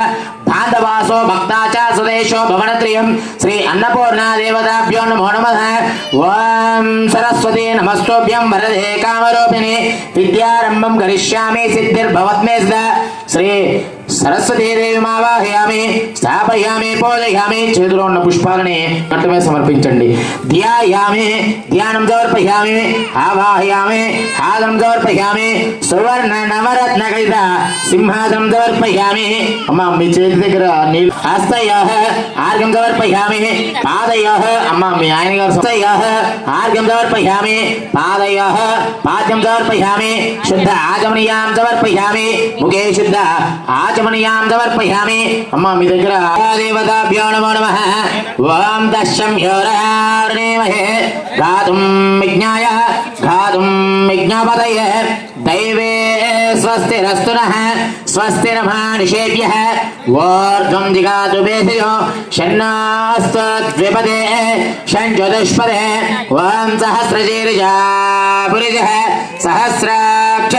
बांधवासो भक्ताचा सुदेशो भवनत्रियम श्री अन्नपूर्णा देवताभ्यो नमो नमः। ॐ सरस्वती नमस्तुभ्यं वरदे कामरूपिणी विद्यारम्भं करिष्यामि सिद्धिर्भवत्मे सदा। श्री సరస్వతీదేవి మావాహయామి స్థాపయామి పూజయామి చేతిలో ఉన్న పుష్పాలని మాత్రమే సమర్పించండి. ధ్యాయామి ధ్యానం సమర్పయామి ఆవాహయామి ఆదం సమర్పయామి సువర్ణ నవరత్న కలిత సింహాసనం సమర్పయామి. అమ్మ మీ చేతి దగ్గర నీళ్ళు హస్తయ ఆర్గం సమర్పయామి పాదయ అమ్మ మీ ఆయన గారు హస్తయ ఆర్గం సమర్పయామి పాదయ పాద్యం సమర్పయామి శుద్ధ ఆగమనీయాం సమర్పయామి ముఖే శుద్ధ ఆచమ ఆచమనీయాం సమర్పయామి అమ్మ మీ దగ్గర దేవతాభ్యో నమో నమః ఓం దశం యోరమహే గాతుం విజ్ఞాయ గాతుం విజ్ఞాపదయ దైవే స్వస్తిరస్తు నః స్వస్తిరమానిషేభ్యः ఓర్ధ్వం దిగాతు వేదయో షన్నాస్తు ద్విపదే షణ్చతుష్పదే ఓం సహస్రశీర్షా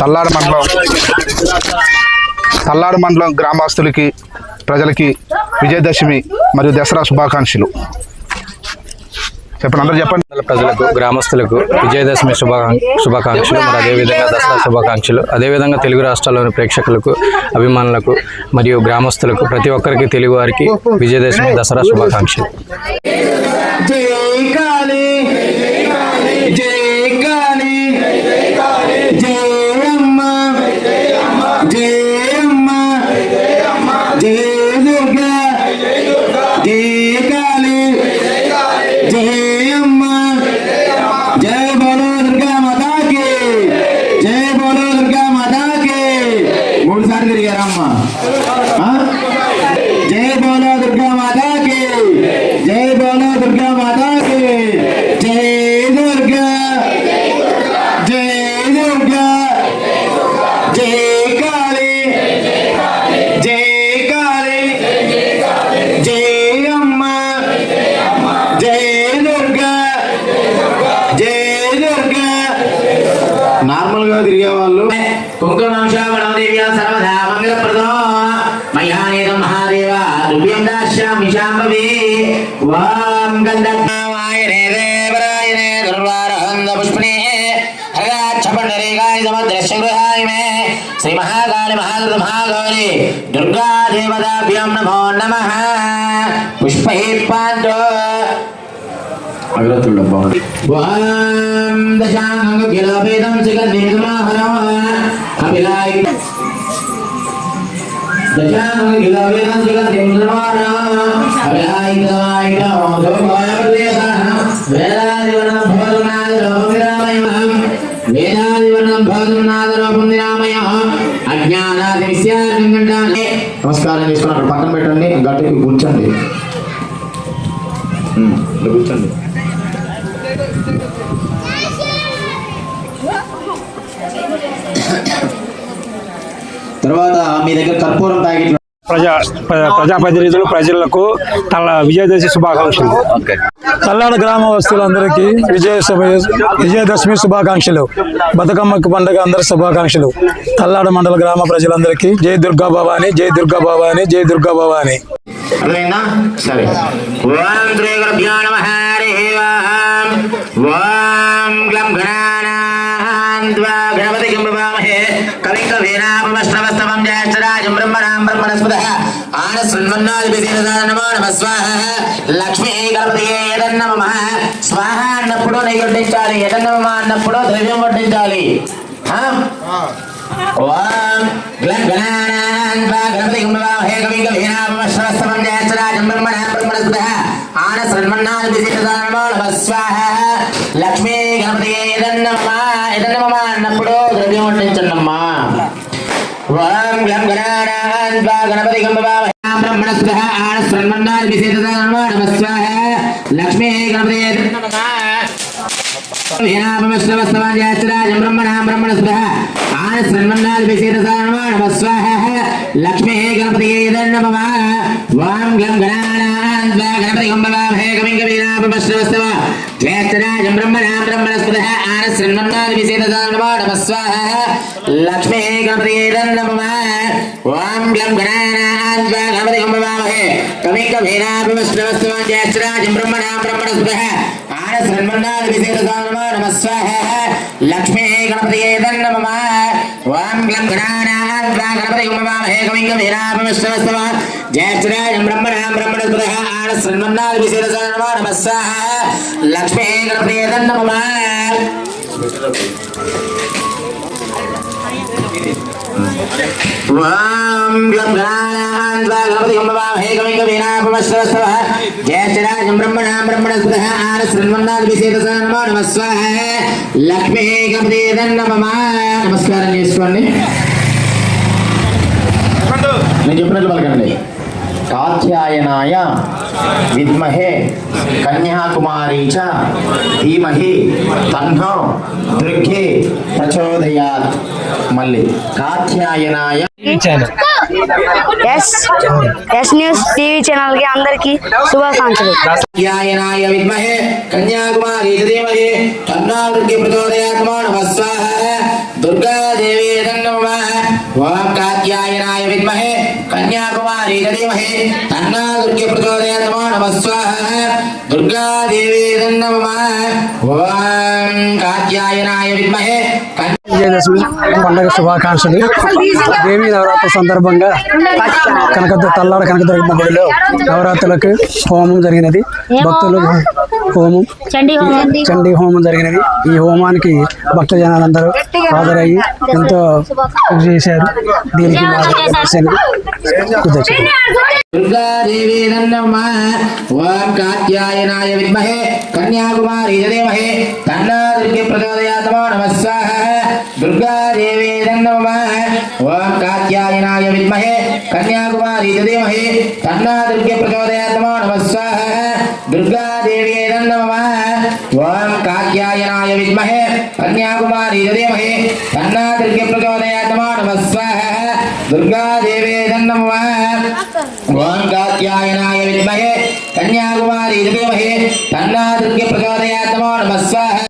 తల్లాడు మండలం. తల్లాడు మండలం గ్రామస్తులకి ప్రజలకి విజయదశమి మరియు దసరా శుభాకాంక్షలు. చెప్పండి అందరూ చెప్పండి. ప్రజలకు గ్రామస్తులకు విజయదశమి శుభాకాంక్ష శుభాకాంక్షలు మరి అదేవిధంగా దసరా శుభాకాంక్షలు. అదేవిధంగా తెలుగు రాష్ట్రాల్లోని ప్రేక్షకులకు అభిమానులకు మరియు గ్రామస్తులకు ప్రతి ఒక్కరికి తెలుగు వారికి విజయదశమి దసరా శుభాకాంక్షలు. నార్మల్గా తిరిగే వాళ్ళు. కుంకుమాంశావణదేవ్య సర్వదా మంగళప్రదో. మయానేదం మహాదేవ దుర్వ్యం దాస్యామి శాంభవే వాం గంధమాయనే దేవరాయనే దుర్వారహంద పుష్పణే శ్రీ మహాకాళి మహాదుర్గ మహాగౌరి దుర్గా దేవతాభ్యం నమో నమ. పుష్పై పాండో అగ్రతుల బాగుంది వాం దశాంగ కిలోపేదం సుగంధిం సమాహరమ దశాంగ కిలోపేదం సుగంధిం సమాహరమ కపిలాయ సమాయ వేదాదివనం భవనాద వేదాదివనం భవనాద అజ్ఞానాది విషయాన్ని గంటానే నమస్కారం చేసుకుని అక్కడ పక్కన పెట్టండి గట్టుకి కూర్చోండి. కూర్చోండి. తర్వాత మీ దగ్గర కర్పూరం ప్యాకెట్లు ప్రజా ప్ర- ప్రజాప్రతినిధులు ప్రజలకు తల విజయదశమి శుభాకాంక్షలు. తల్లాడ గ్రామ వస్తువులందరికీ విజయదశమి విజయదశమి శుభాకాంక్షలు. బతుకమ్మకి పండుగ అందరి శుభాకాంక్షలు. తల్లాడ మండల గ్రామ ప్రజలందరికీ జై దుర్గా భవాని జై దుర్గా భవాని జై దుర్గా భవాని. సరే. ఓం శ్రీ గురుభ్యో నమః హరి ఓం ఓం గ్లం గణానాన్వా గణపతి కిం భవామహే కవిం కవీనాపమశ్రవస్తవం జ్యేష్ఠరాజం బ్రహ్మణాం బ్రహ్మణస్పదః ఆనశృణ్వన్నాదిభిర్దాన నమ స్వాహ లక్ష్మీ గణపతి ఏదన్నమ స్వాహ అన్నప్పుడు నెయ్యి వడ్డించాలి ఏదన్నమ అన్నప్పుడు ద్రవ్యం వడ్డించాలి ఓం గ్లం గణపతి బ్రహ్మణస్పదః స్వాహ లక్ష్మీ అన్నప్పుడు ద్రవ్యం వడ్డించండమ్మా ఓం గ్లం గణానాన్వా स्वाहा गणपति गंभवामहे ब्रह्मणस्वः आणस्रन्मन्नान् विशेषतनमस्वाः लक्ष्मी गणपते नमः ्रह्मणां ब्रह्मणस्वः आनसन्मन्नाद्विशेषसानमाणमस्वाहः लक्ष्मीः गणपतिये दण्डमः वां गं गणानान् त्वा गणपतिगम्बवामहे कविं कवीनापमश्रवस्तव ज्येष्ठराजं ब्रह्मणां ब्रह्मणस्पदः आनसन्मन्नाद्विशेषसानमाणमस्वाहः लक्ष्मीः गणपतिये दण्डमः ओम ग्लम गणानाद्वागमदिगम्बवामहे कविं कवीनाभिमस्त्रवस्तुवान् जयस्राजं ब्रह्मणा ब्रह्मणस्पृह। आनसन्मन्नादिविशेषसानमो नमः स्वाहा लक्ष्मीः गणपतये तन्नमः ओम ग्लम गणानाद्वागमदिगम्बवामहे कविं कवीनाभिमस्त्रवस्तुवान् जयस्राजं ब्रह्मणा ब्रह्मणस्पृह। आनसन्मन्नादिविशेषसानमो नमः स्वाहा लक्ष्मीः गणपतये तन्नमः वां ग्लं गणानां द्वा गणपति गम्बवामहे कविं कवीनापमश्रवस्तव ज्येष्ठराजं ब्रह्मणां ब्रह्मणस्पतः आनस्रन्मन्नादिविशेषदा नमो नमः स्वाहा లక్ష్మీ గణపతి నమమ నమస్కారం చేసుకోండి నేను చెప్పినట్లు పలకండి కాత్యాయనాయ విద్మహే కన్యాకుమారీ చ ధీమహి తన్నో దుర్గే ప్రచోదయాత్ మళ్ళీ కాత్యాయనాయ ఎస్ ఎస్ న్యూస్ టీవీ ఛానల్కి అందరికి శుభాకాంక్షలు కాత్యాయనాయ విద్మహే కన్యాకుమారీ చ ధీమహి తన్నో దుర్గే ప్రచోదయాత్ నమో నమః స్వాహా దుర్గాదేవి నమః ఓం కాత్యాయనాయ విద్మహే కన్యాకుమారీ చ ధీమహి తన్నో దుర్గే ప్రచోదయాత్ నమో నమః స్వాహా. దుర్గాదేవి నమః ఓం కాత్యాయనాయ విద్మహే. కన్యా విజయదశమి పండగ శుభాకాంక్షలు. దేవి నవరాత్రి సందర్భంగా కనక తల్లాడ కనకదుర్గమ్మ గుడిలో నవరాత్రులకు హోమం జరిగినది. భక్తులు హోమం చండీ హోమం చండీ హోమం జరిగినది. ఈ హోమానికి భక్త జనాలందరూ హాజరయ్యి ఎంతో కృషి చేశారు. దీనికి మా. దుర్గాదేవి నమ ఓం కాత్యాయనాయ విద్మహే కన్యాకుమారీ ధీమహే తన్నా దుర్గే ప్రచోదయాత్ నమో నమః స్వాహా దుర్గాదేవి నమ ఓం కాత్యాయనాయ విద్మహే కన్యాకుమారీ ధీమహే తన్నా దుర్గే ప్రచోదయాత్ నమో నమః స్వాహా దుర్గాదేవి నమ ఓం కాత్యాయనాయ విద్మహే కన్యాకుమారీ ధీమహే తన్నా దుర్గే ప్రచోదయాత్ నమో నమః స్వాహా దుర్గాదేవి నమ ఓం కాత్యాయనాయ విద్మహే కన్యాకుమారీ ధీమహి తన్నా దుర్గే ప్రచోదయాత్ నమో స్వాహా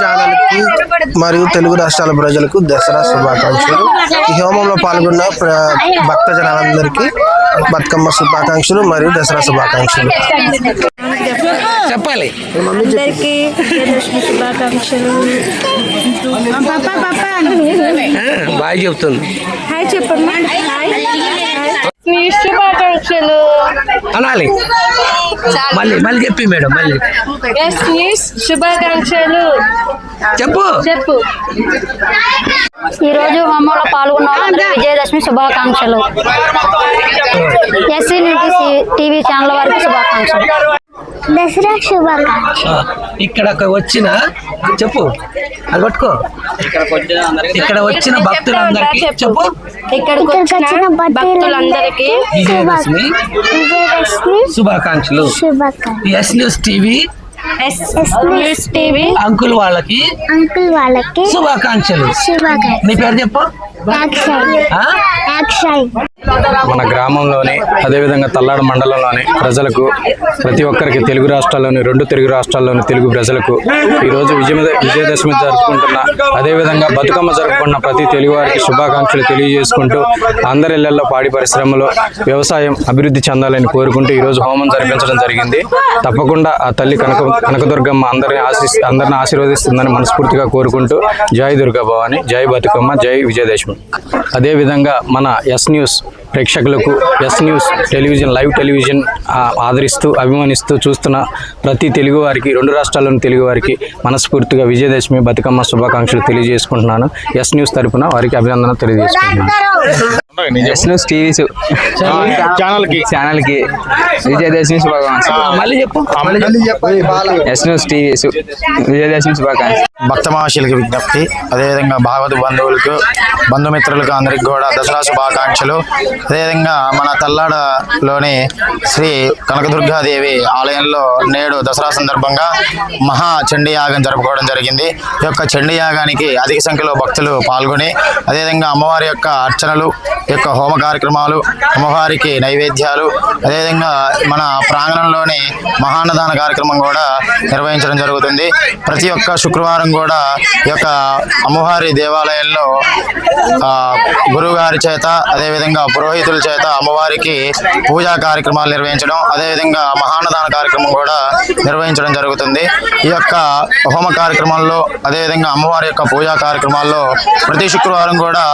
ఛానల్కి మరియు తెలుగు రాష్ట్రాల ప్రజలకు దసరా శుభాకాంక్షలు. ఈ హోమంలో పాల్గొన్న భక్త జనాలందరికీ బతుకమ్మ శుభాకాంక్షలు మరియు దసరా శుభాకాంక్షలు. చెప్పాలి. అందరికి శుభాకాంక్షలు. బాగా చెప్తుంది. Hi hi. అనాలి. మళ్ళీ మళ్ళీ చెప్పి మేడం మళ్ళీ. శుభాకాంక్షలు చెప్పు. చెప్పు. ఈ రోజు హోమంలో పాల్గొన్న విజయదశమి శుభాకాంక్షలు. ఎస్సీ టీవీ ఛానల్ వారికి శుభాకాంక్షలు. దసరా శుభాకాంక్షలు. ఇక్కడ వచ్చిన చెప్పు. అది పట్టుకో. ఇక్కడ వచ్చిన భక్తులందరికీ చెప్పు. ఇక్కడికి వచ్చిన భక్తులందరికీ విజయదశమి శుభాకాంక్షలు. శుభాకాంక్షలు. S news TV TV. Uncle వాళ్ళకి అంకుల్ వాళ్ళకి శుభాకాంక్షలు. శుభాకాంక్షలు. నీ పేరు చెప్పు? మన గ్రామంలోని అదేవిధంగా తల్లాడ మండలంలోని ప్రజలకు ప్రతి ఒక్కరికి తెలుగు రాష్ట్రాల్లోని రెండు తెలుగు రాష్ట్రాల్లోని తెలుగు ప్రజలకు ఈరోజు విజయ విజయదశమి జరుపుకుంటున్న అదేవిధంగా బతుకమ్మ జరుపుకున్న ప్రతి తెలుగువారికి శుభాకాంక్షలు తెలియజేసుకుంటూ అందరి ఇళ్ళలో పాడి పరిశ్రమలో వ్యవసాయం అభివృద్ధి చెందాలని కోరుకుంటూ ఈరోజు హోమం జరిపించడం జరిగింది. తప్పకుండా ఆ తల్లి కనక కనకదుర్గమ్మ అందరిని ఆశిస్ అందరిని ఆశీర్వదిస్తుందని మనస్ఫూర్తిగా కోరుకుంటూ జై దుర్గా భవాని జై బతుకమ్మ జై విజయదశమి. అదేవిధంగా మన ఎస్ న్యూస్ ప్రేక్షకులకు S news television live television ఆదరిస్తూ అభిమానిస్తూ చూస్తున్న ప్రతి తెలుగు వారికి రెండు రాష్ట్రాల్లోని తెలుగు వారికి మనస్ఫూర్తిగా విజయదశమి బతుకమ్మ శుభాకాంక్షలు తెలియజేసుకుంటున్నాను. ఎస్ న్యూస్ తరపున వారికి అభినందన తెలియజేసుకుంటున్నాను. ఎస్ న్యూస్ టీవీస్ ఛానల్కి ఛానల్కి విజయదశమి శుభాకాంక్షలు. మళ్ళీ చెప్పు. ఎస్ న్యూస్ టీవీస్ విజయదశమి శుభాకాంక్షలు. భక్త మహర్షులకి విజ్ఞప్తి. అదేవిధంగా భాగవత బంధువులకు బంధుమిత్రులకు అందరికి కూడా దసరా శుభాకాంక్షలు. అదేవిధంగా మన తల్లాడలోని శ్రీ కనకదుర్గాదేవి ఆలయంలో నేడు దసరా సందర్భంగా మహా చండీ యాగం జరుపుకోవడం జరిగింది. ఈ యొక్క చండీ యాగానికి అధిక సంఖ్యలో భక్తులు పాల్గొని అదేవిధంగా అమ్మవారి యొక్క అర్చనలు యొక్క హోమ కార్యక్రమాలు అమ్మవారికి నైవేద్యాలు అదేవిధంగా మన ప్రాంగణంలోని మహాన్నదాన కార్యక్రమం కూడా నిర్వహించడం జరుగుతుంది. ప్రతి ఒక్క శుక్రవారం కూడా ఈ యొక్క అమ్మవారి దేవాలయంలో గురువుగారి గురువు గారి చేత అదేవిధంగా పురోహితుల చేత అమ్మవారికి పూజా కార్యక్రమాలు నిర్వహించడం అదేవిధంగా మహాన్నదాన కార్యక్రమం కూడా నిర్వహించడం జరుగుతుంది. ఈ యొక్క హోమ కార్యక్రమాల్లో అదేవిధంగా అమ్మవారి యొక్క పూజా కార్యక్రమాల్లో ప్రతి శుక్రవారం కూడా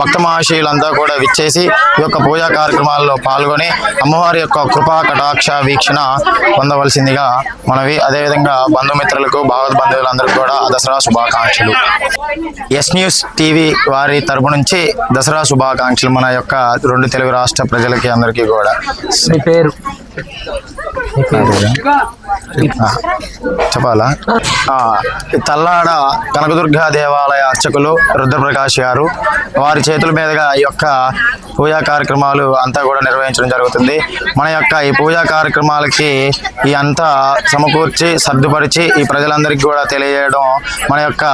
భక్త మహాశయులంతా కూడా విచ్చేసి ఈ యొక్క పూజా కార్యక్రమాల్లో పాల్గొని అమ్మవారి యొక్క కృపా కటాక్ష వీక్షణ పొందవలసిందిగా మనవి. అదేవిధంగా బంధుమిత్రులకు భావత్ బంధువులందరికీ కూడా దసరా శుభాకాంక్షలు. ఎస్ న్యూస్ టీవీ వారి తరపు నుంచి దసరా శుభాకాంక్షలు మన యొక్క రెండు తెలుగు రాష్ట్ర ప్రజలకి అందరికీ కూడా. మీ పేరు? చెప్పాలా? తల్లాడ కనకదుర్గా దేవాలయ అర్చకులు రుద్రప్రకాష్ గారు వారి చేతుల మీదుగా ఈ యొక్క పూజా కార్యక్రమాలు అంతా కూడా నిర్వహించడం జరుగుతుంది. మన యొక్క ఈ పూజా కార్యక్రమాలకి ఈ అంతా సమకూర్చి సర్దుపరిచి ఈ ప్రజలందరికీ కూడా తెలియజేయడం మన యొక్క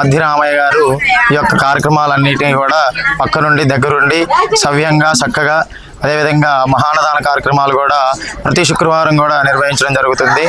మధ్య రామయ్య గారు ఈ యొక్క కార్యక్రమాలన్నిటినీ కూడా పక్క నుండి దగ్గరుండి సవ్యంగా చక్కగా అదేవిధంగా మహానదాన కార్యక్రమాలు కూడా ప్రతి శుక్రవారం కూడా నిర్వహించడం జరుగుతుంది.